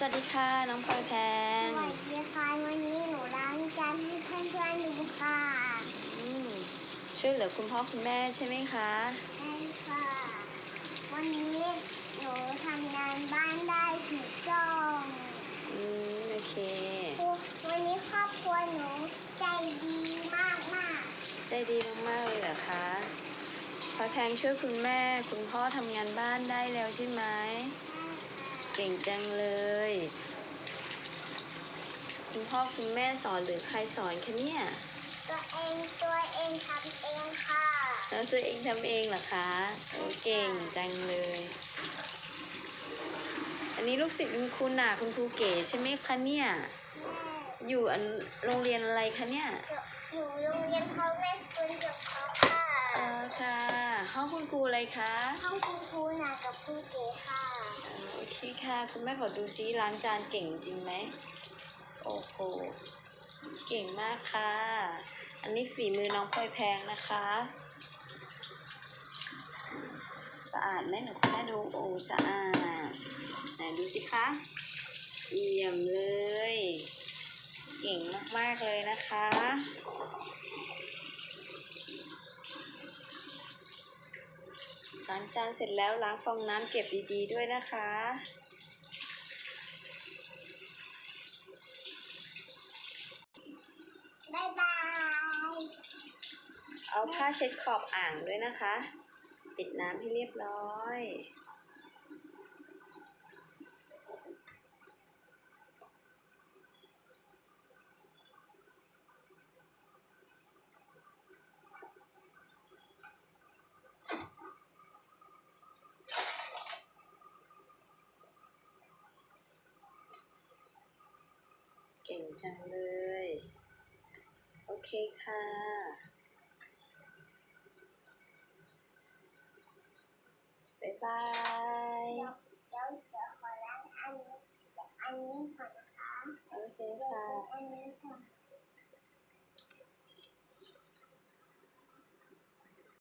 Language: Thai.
สวัสดีค่ะ น้องพลอยแพสงวัสดีค่ะวันนี้หนูล้างจานให้เพื่อนๆดูค่ะอืมช่วยเหลือคุณพ่อคุณแม่ใช่ไหมคะใช่ค่ะ วันนี้หนูทำงานบ้านได้ถูกต้องอืมโอเค วันนี้ครอบครัวหนูใจดีมากมากใจดีมากๆเลยเหรอคะพลอยแพงช่วยคุณแม่คุณพ่อทำงานบ้านได้แล้วใช่ไหมๆใช่ค่ะ เก่งจังเลยคุณพ่อคุณแม่สอนหรือใครสอนคะเนี่ย ตัวเองตัวเองทำเองค่ะแล้วตัวเองทำเองเหรอคะโอ้เก่งจังเลย อันนี้ลูกศิษย์คุณครูหนาคุณครูเก๋ใช่ไหมคะเนี่ย อยู่อันโรงเรียนอะไรคะเนี่ยหนูโรงเรียนเขาแม่คุณจบเขาค่ะเออค่ะ ห้องคุณครูอะไรคะ ห้องคุณครูนากับครูเก๋ค่ะอ่าโอเคค่ะ คุณแม่ขอดูซิล้างจานเก่งจริงไหม โอ้โห เก่งมากค่ะ อันนี้ฝีมือน้องพลอยแพงนะคะ สะอาดไหมหนูคุณแม่ดู โอ้สะอาด ไหนดูสิคะ เยี่ยมเลย เก่งมาก ๆ เลยนะคะ ล้างจานเสร็จแล้วล้างฟองน้ำเก็บดีๆด้วยนะคะบ๊ายบาย เอาผ้าเช็ดขอบอ่างด้วยนะคะ ปิดน้ำให้เรียบร้อย ก่งจังเลย โอเคค่ะ บ๊ายบายเดี๋ยวเดี๋ยวเดี๋ยวขอล้างอันนี้อันนี้ก่อนนะคะ โอเคเดี๋ยวค่ะเช็ดอันนี้ก่อน